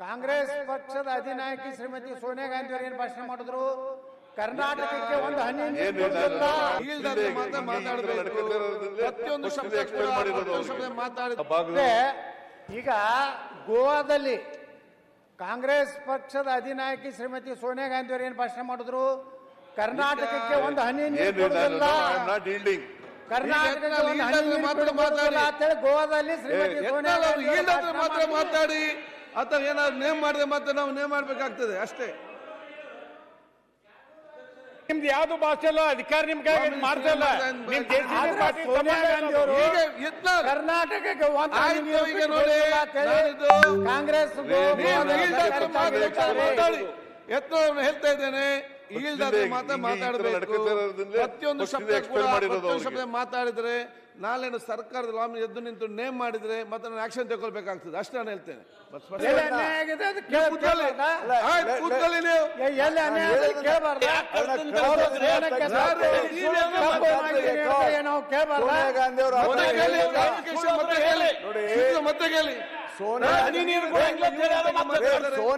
ಕಾಂಗ್ರೆಸ್ ಪಕ್ಷದ ಅಧಿನಾಯಕಿ ಶ್ರೀಮತಿ ಸೋನಿಯಾ ಗಾಂಧಿ ಅವರು ಏನು ಭಾಷಣ ಮಾಡಿದ್ರು ಕರ್ನಾಟಕಕ್ಕೆ ಒಂದು ಹನಿ ಪ್ರತಿಯೊಂದು ಈಗ ಗೋವಾದಲ್ಲಿ ಕಾಂಗ್ರೆಸ್ ಪಕ್ಷದ ಅಧಿನಾಯಕಿ ಶ್ರೀಮತಿ ಸೋನಿಯಾ ಗಾಂಧಿ ಅವರು ಏನು ಭಾಷಣ ಮಾಡಿದ್ರು ಕರ್ನಾಟಕಕ್ಕೆ ಒಂದು ಹನಿ ನೀರು ಮಾತಾಡಿ. ಗೋವಾದಲ್ಲಿ ಶ್ರೀಮತಿ ಸೋನಿಯಾ ಮಾತ್ರ. ಮಾತಾಡಿ ಅಥವಾ ಏನಾದ್ರು ನೇಮ್ ಮಾಡಿದ್ರೆ ಮತ್ತೆ ನಾವು ನೇಮ್ ಮಾಡ್ಬೇಕಾಗ್ತದೆ ಅಷ್ಟೇ. ನಿಮ್ದು ಯಾವ್ದು ಭಾಷೆ ಅಲ್ಲ? ಅಧಿಕಾರ ನಿಮ್ಗೆ ಮಾಡ್ತಾ ಇಲ್ಲ. ಕರ್ನಾಟಕಕ್ಕೆ ಕಾಂಗ್ರೆಸ್ ಯತ್ನಾಳ್ ಹೇಳ್ತಾ ಇದ್ದೇನೆ. ಮಾತಾಡಬೇಕು. ಪ್ರತಿಯೊಂದು ಶಬ್ದ ಕೂಡ ಮಾತಾಡಿದ್ರೆ ನಾಳೆ ಸರ್ಕಾರದ ಲಾಮಿ ಎದ್ದು ನಿಂತು ನೇಮ್ ಮಾಡಿದ್ರೆ ಮತ್ತೆ ನಾನು ಆಕ್ಷನ್ ತಗೊಳ್ಬೇಕಾಗ್ತದೆ ಅಷ್ಟೇ ನಾನು ಹೇಳ್ತೇನೆ. ಮತ್ತೆ ಕೇಳಿ ಸೋನಿಯಾ